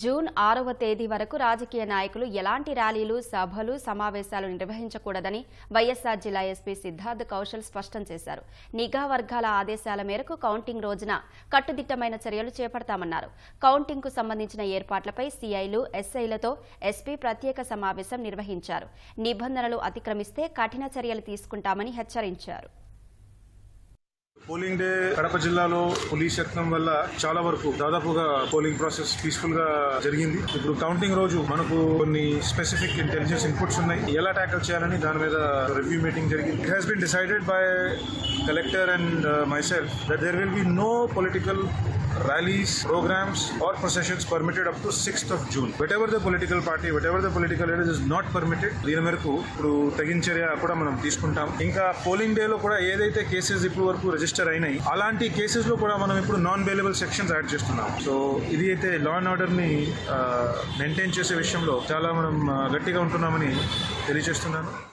June ఆరవ తేదీ వరకు రాజకీయ నాయకులు ఎలాంటి ర్యాలీలు సభలు సమావేశాలు నిర్వహించకూడదని వైఎస్సార్ జిల్లా ఎస్పీ సిద్ధార్థ్ కౌశల్ స్పష్టం చేశారు. నిఘా వర్గాల ఆదేశాల మేరకు కౌంటింగ్ రోజున కట్టుదిట్టమైన చర్యలు చేపడతామన్నారు. కౌంటింగ్కు సంబంధించిన ఏర్పాట్లపై సీఐలు ఎస్ఐలతో ఎస్పీ ప్రత్యేక సమావేశం నిర్వహించారు. నిబంధనలు అతిక్రమిస్తే కఠిన చర్యలు తీసుకుంటామని హెచ్చరించారు. పోలింగ్ డే కడప జిల్లాలో పోలీస్ యత్నం వల్ల చాలా వరకు దాదాపుగా పోలింగ్ ప్రాసెస్ పీస్ఫుల్గా జరిగింది. ఇప్పుడు కౌంటింగ్ రోజు మనకు కొన్ని స్పెసిఫిక్ ఇంటెలిజెన్స్ ఇన్పుట్స్ ఉన్నాయి. ఎలా ట్యాకల్ చేయాలని దాని మీద రివ్యూ మీటింగ్ జరిగింది. It has been decided by collector and myself that there will be no political rallies, programs, or processions permitted up to 6th of June. Whatever the political party, whatever the political leader is not permitted, దీని మేరకు ఇప్పుడు తగిన చర్య కూడా మనం తీసుకుంటాం. ఇంకా polling day లో కూడా ఏదైతే కేసెస్ ఇప్పుడు వరకు రిజిస్టర్ అయినాయి. అలాంటి కేసెస్లో కూడా మనం ఇప్పుడు నాన్ బెయిలబుల్ సెక్షన్స్ యాడ్ చేస్తున్నాం. సో ఇది అయితే లా అండ్ ఆర్డర్ని మెయింటైన్ చేసే విషయంలో చాలా మనం గట్టిగా ఉంటున్నామని తెలియజేస్తున్నాను.